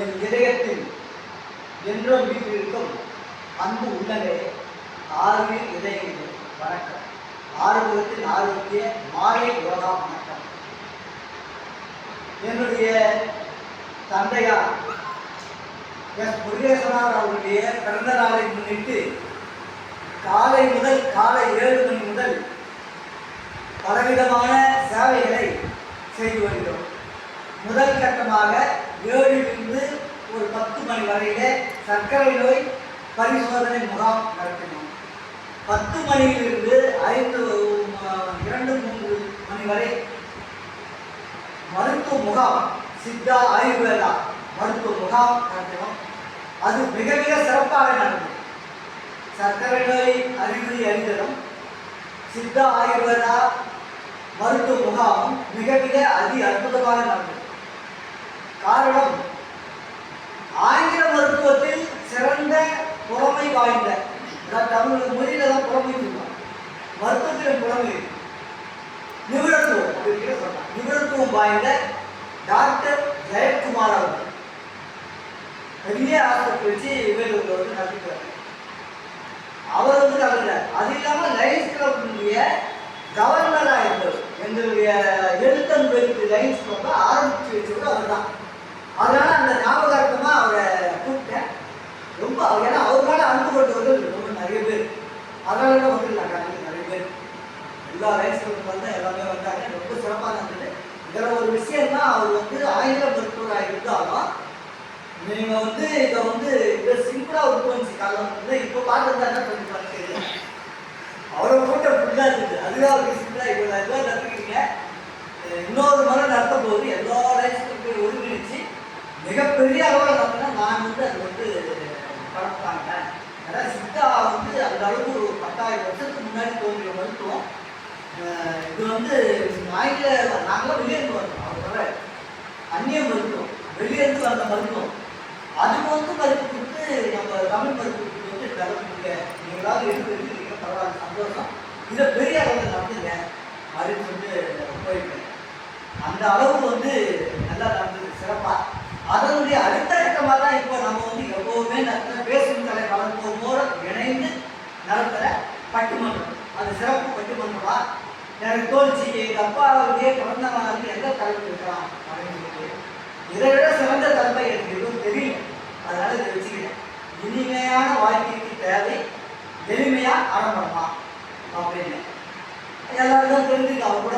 என் இதயத்தில் என்றும் வீட்டிற்கும் அன்பு உள்ளவே ஆறுவில் இதயங்கள் வணக்கம். ஆரோக்கியத்தின் ஆரோக்கிய மாலை யோகா வணக்கம். என்னுடைய தந்தையார் எஸ் முருகேசனார் அவருடைய பிறந்த நாளை முன்னிட்டு காலை முதல் காலை ஏழு மணி முதல் பலவிதமான சேவைகளை செய்து வருகிறோம். முதல் கட்டமாக ஏழு மணி வரையிலே சர்க்கரை நோய் பரிசோதனை முகாம் நடத்தினோம். பத்து மணியிலிருந்து ஐந்து இரண்டு மூன்று மணி வரை மருத்துவ முகாம் சித்தா ஆயுர்வேதா மருத்துவ முகாம் நடத்தினோம். அது மிக மிக சிறப்பாக நடந்தது. சர்க்கரை நோய் அறிகுறி அறிந்ததும் சித்தா ஆயுர்வேதா மருத்துவ முகாமும் மிக மிக அதி அற்புதமாக நடந்தது. காரணம் ஆங்கில மருத்துவத்தில் சிறந்த புறமை அதாவது தமிழ் மொழியில தான் புறமை இருக்கான் வருத்தத்தில் புறமை நிபுணத்துவம் அப்படின்னு சொல்லலாம் நிபுணத்துவம் வாய்ந்த டாக்டர் ஜெயக்குமார் அவர்கள். பெரிய ஆஸ்பத்திரி வச்சு வேலூரில் வந்து நடத்திக்கிறார் அவர் வந்து கலந்தார் அது இல்லாமல் லைன்ஸ் கிளப்புடைய கவர்னராக இருந்தவர். எங்களுடைய எழுத்தன் பெருக்கு லைன்ஸ் கிளப்பை ஆரம்பிச்சு வச்சவர் அவர் தான் அதனால அந்த ஞாபகார்த்தம் அவரை கூப்பிட்டேன் ரொம்ப அவர் ஏன்னா அவர் மேலே அன்பு கொண்டவர்கள் ரொம்ப நிறைய பேர் அதனால தான் நிறைய பேர் எல்லா லைன்ஸ் வந்து எல்லாமே வந்தாங்க. ரொம்ப சிறப்பாக இருந்தது இதில் ஒரு விஷயம்னா அவர் வந்து ஆங்கில மருத்துவராக இருந்தாலும் நீங்கள் வந்து இதை வந்து இதை சிம்பிளா ஒரு காலம் வந்து இப்போ பார்த்துருந்தா கொஞ்சம் பார்த்து அவரை போட்ட ஃபுல்லாக இருக்குது. அதுதான் அவருக்கு சிம்பிளாக இவ்வளோ இதுவாக நடத்துக்கிறீங்க இன்னொரு முறை நடத்தும் போது எல்லா லைஃப்ஸுக்கும் ஒருங்கிணைச்சு மிகப்பெரிய அளவில் நடத்தினா நான் வந்து அது வந்து பழப்பாங்க ஏன்னா சித்தா வந்து அந்த அளவுக்கு பத்தாயிரம் வருஷத்துக்கு முன்னாடி தோன்றிய மருத்துவம். இது வந்து ஆங்கில நாங்களும் வெளியேந்து வந்தோம். அவர் வர அந்நிய மருத்துவம். வெளியேந்து வந்த மருத்துவம். அதுக்கு வந்து மருந்து கொடுத்து நம்ம தமிழ் மருத்துவத்துக்கு வந்து கலந்துருக்க நீங்களாவது எடுத்து எடுத்துருக்கீங்க பரவாயில்ல சந்தோஷம். இதை பெரிய அளவில் நடந்துங்க அப்படின்னு சொல்லிட்டு போயிருக்கேன் அந்த அளவு வந்து நல்லா நடந்தது சிறப்பாக அதனுடைய அடுத்த கட்டமாக தான் இப்போ நம்ம வந்து எப்போவுமே நடத்துகிற பேசும் கலை வளர்ப்போமோடு இணைந்து நடத்துகிற பட்டிமன்றம் அது சிறப்பு பட்டிமன்றமா எனக்கு தோணுச்சு எங்கள் அப்பாவுடைய பிறந்த நாளுக்கு எந்த தலைப்பு இருக்கலாம் அப்படின்னு சொல்லிட்டு. இதை விட சிறந்த தலைமை எனக்கு எதுவும் தெரியல. அதனால இதை வச்சுக்கிறேன். இனிமையான வாழ்க்கைக்கு தேவை எளிமையா ஆரம்பமா அப்படின்னு. எல்லாருக்கும் தெரிஞ்சுக்க அவர் கூட